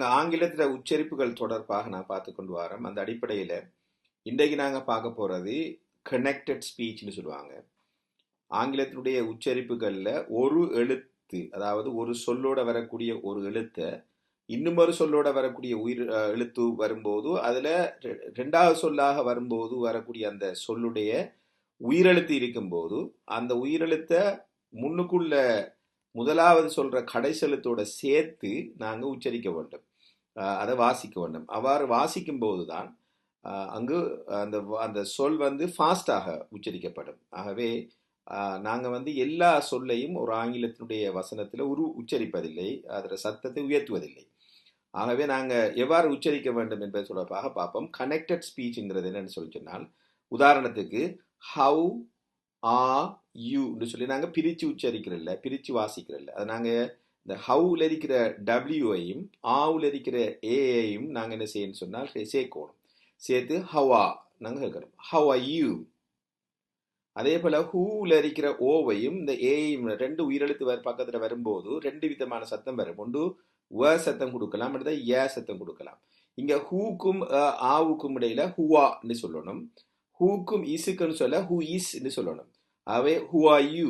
நாங்கள் ஆங்கிலத்தில் உச்சரிப்புகள் தொடர்பாக நான் பார்த்து கொண்டு வரோம். அந்த அடிப்படையில் இன்றைக்கு நாங்கள் பார்க்க போகிறது கனெக்டட் ஸ்பீச்னு சொல்லுவாங்க. ஆங்கிலத்தினுடைய உச்சரிப்புகளில் ஒரு எழுத்து அதாவது ஒரு சொல்லோட வரக்கூடிய ஒரு எழுத்தை இன்னும் சொல்லோட வரக்கூடிய உயிர் எழுத்து வரும்போது அதில் ரெண்டாவது சொல்லாக வரும்போது வரக்கூடிய அந்த சொல்லுடைய உயிரெழுத்து இருக்கும்போது அந்த உயிரெழுத்தை முன்னுக்குள்ள முதலாவது சொல்கிற கடைசெழுத்தோட சேர்த்து நாங்கள் உச்சரிக்க வேண்டும். அதை வாசிக்க வேண்டும். அவ்வாறு வாசிக்கும் போது தான் அங்கு அந்த அந்த சொல் வந்து ஃபாஸ்டாக உச்சரிக்கப்படும். ஆகவே நாங்கள் வந்து எல்லா சொல்லையும் ஒரு ஆங்கிலத்தினுடைய வசனத்தில் உரு உச்சரிப்பதில்லை அதில் சத்தத்தை உயர்த்துவதில்லை. ஆகவே நாங்கள் எவ்வாறு உச்சரிக்க வேண்டும் என்பது தொடர்பாக பார்ப்போம். கனெக்டட் ஸ்பீச்சுங்கிறது என்னன்னு சொல்லி சொன்னால் உதாரணத்துக்கு ஹவு ஆ யூன்னு சொல்லி நாங்கள் பிரித்து உச்சரிக்கிறதில்ல பிரித்து வாசிக்கிறதில்ல. அது நாங்கள் இந்த ஹவுல இருக்கிற டபிள்யூஐயும் ஆவுல இருக்கிற ஏஐயும் நாங்கள் என்ன செய்யணும்னு சொன்னால் சேர்க்கணும். சேர்த்து ஹவா நாங்கள் கேட்கணும் ஹவ் யூ அதே போல ஹூல இருக்கிற ஓவையும் இந்த ஏயும் ரெண்டு உயிரெழுத்து வர பக்கத்தில் வரும்போது ரெண்டு விதமான சத்தம் வரும். ஒன்று வ சத்தம் கொடுக்கலாம் அடுத்த ஏ சத்தம் கொடுக்கலாம். இங்க ஹூக்கும் ஆவுக்கும் இடையில ஹுவான்னு சொல்லணும். ஹூக்கும் இசுக்குன்னு சொல்ல ஹூ இஸ்ன்னு சொல்லணும். அவை who are you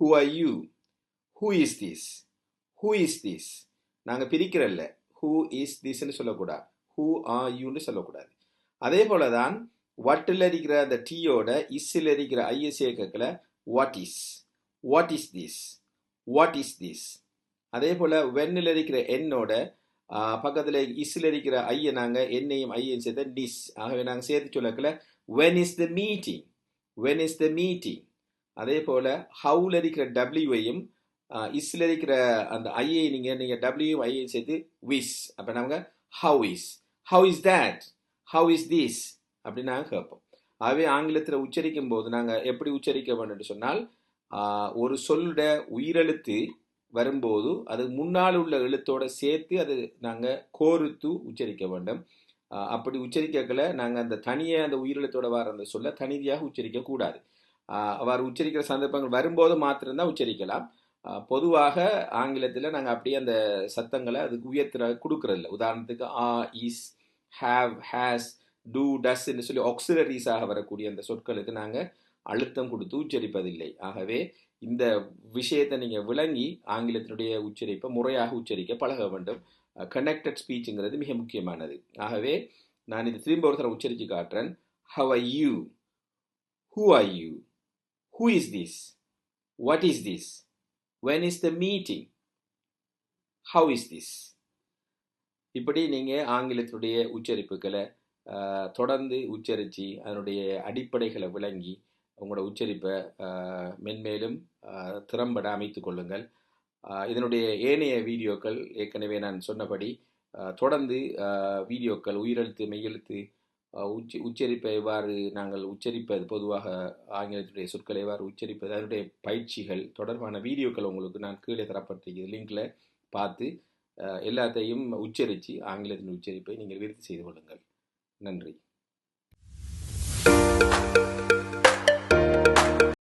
who are you who is this who is this நாங்கள் பிரிக்கிறல்ல. ஹூ இஸ் திஸ்ன்னு சொல்லக்கூடாது. ஹூ ஆ யூன்னு சொல்லக்கூடாது. அதே போல தான் வட்டில் இருக்கிற அந்த டீயோட இஸ்ஸில் இருக்கிற ஐஎஸ்ஏ சேர்க்கல what is what is this what is this அதே போல் வெண்ணில் இருக்கிற என்னோட பக்கத்தில் இஸ்ஸில் இருக்கிற ஐயை நாங்கள் என்னையும் ஐயையும் சேர்த்த டிஸ் ஆகவே நாங்கள் சேர்த்து சொல்லக்கல when is the meeting when is the meeting அதே போல் ஹவுல இருக்கிற டபிள்யூவையும் இஸ்ல இருக்கிற அந்த ஐஏ நீங்கள் நீங்கள் டபிள்யூ ஐஏ சேர்த்து விஸ் அப்போ நாங்கள் how is how is that how is this அப்படின்னு நாங்கள் கேட்போம். ஆகவே ஆங்கிலத்தில் உச்சரிக்கும் போது நாங்கள் எப்படி உச்சரிக்க வேண்டும் சொன்னால் ஒரு சொல்லுட உயிரெழுத்து வரும்போது அது முன்னால் உள்ள எழுத்தோட சேர்த்து அது நாங்கள் கோர்த்து உச்சரிக்க வேண்டும். அப்படி உச்சரிக்கல நாங்கள் அந்த தனியே அந்த உயிரெழுத்தோட வர அந்த சொல்ல தனியாக உச்சரிக்க கூடாது உச்சரிக்கிற சந்தர்ப்பங்கள் வரும்போது மாத்திரம்தான் உச்சரிக்கலாம். பொதுவாக ஆங்கிலத்தில் நாங்கள் அப்படியே அந்த சத்தங்களை அதுக்கு உயர்த்துற கொடுக்கறதில்ல. உதாரணத்துக்கு are is have has do டஸ்ன்னு சொல்லி ஆக்சிலரிஸாக வரக்கூடிய அந்த சொற்களுக்கு நாங்கள் அழுத்தம் கொடுத்து உச்சரிப்பதில்லை. ஆகவே இந்த விஷயத்தை நீங்கள் விளங்கி ஆங்கிலத்தினுடைய உச்சரிப்பை முறையாக உச்சரிக்க பழக வேண்டும். கனெக்டட் ஸ்பீச்சுங்கிறது மிக முக்கியமானது. ஆகவே நான் இது திரும்ப ஒரு உச்சரித்து காட்டுறேன். How I you who I you who is this what is this when is the meeting how is this இப்படி நீங்கள் ஆங்கிலத்துடைய உச்சரிப்புகளை தொடர்ந்து உச்சரித்து அதனுடைய அடிப்படைகளை விளங்கி உங்களோட உச்சரிப்பை மென்மேலும் திறம்பட அமைத்து கொள்ளுங்கள். இதனுடைய ஏனைய வீடியோக்கள் ஏற்கனவே நான் சொன்னபடி தொடர்ந்து வீடியோக்கள் உயிரெழுத்து மெய்யெழுத்து உச்ச உச்சரிப்பை எவ்வாறு நாங்கள் உச்சரிப்பது? பொதுவாக ஆங்கிலத்துடைய சொற்களை எவ்வாறு உச்சரிப்பது? அதனுடைய பயிற்சிகள் தொடர்பான வீடியோக்கள் உங்களுக்கு நான் கீழே தரப்பட்டிருக்கிறது. லிங்கில் பார்த்து எல்லாத்தையும் உச்சரித்து ஆங்கிலத்தின் உச்சரிப்பை நீங்கள் விருத்தி செய்து கொள்ளுங்கள். நன்றி.